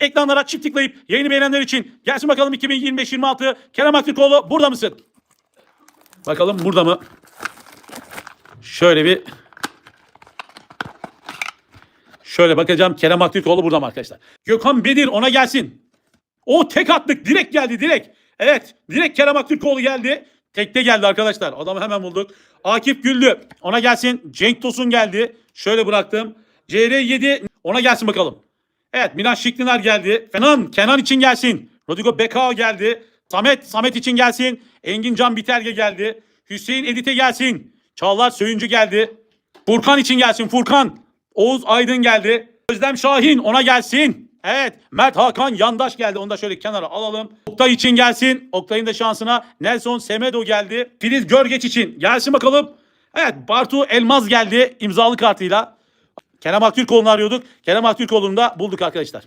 Ekranlara çift tıklayıp yayını beğenenler için gelsin bakalım 2025-26 Kerem Aktürkoğlu burada mısın? Bakalım burada mı? Şöyle bir Şöyle bakacağım Kerem Aktürkoğlu burada mı arkadaşlar? Gökhan Bedir ona gelsin. O tek attık direkt geldi direkt. Evet direkt Kerem Aktürkoğlu geldi. Tekte geldi arkadaşlar. Adamı hemen bulduk. Akif Güllü ona gelsin. Cenk Tosun geldi. Şöyle bıraktım. CR7 ona gelsin bakalım. Evet Milan Şikliner geldi. Kenan, Kenan için gelsin. Rodrigo Bekao geldi. Samet, Samet için gelsin. Engin Can Biterge geldi. Hüseyin Edit'e gelsin. Çağlar Söyüncü geldi. Furkan için gelsin Furkan. Oğuz Aydın geldi. Özlem Şahin ona gelsin. Evet Mert Hakan Yandaş geldi. Onu da şöyle kenara alalım. Oktay için gelsin. Oktay'ın da şansına Nelson Semedo geldi. Filiz Görgeç için gelsin bakalım. Evet Bartu Elmaz geldi imzalı kartıyla. Kerem Aktürkoğlu'nu arıyorduk. Kerem Aktürkoğlu'nu da bulduk arkadaşlar.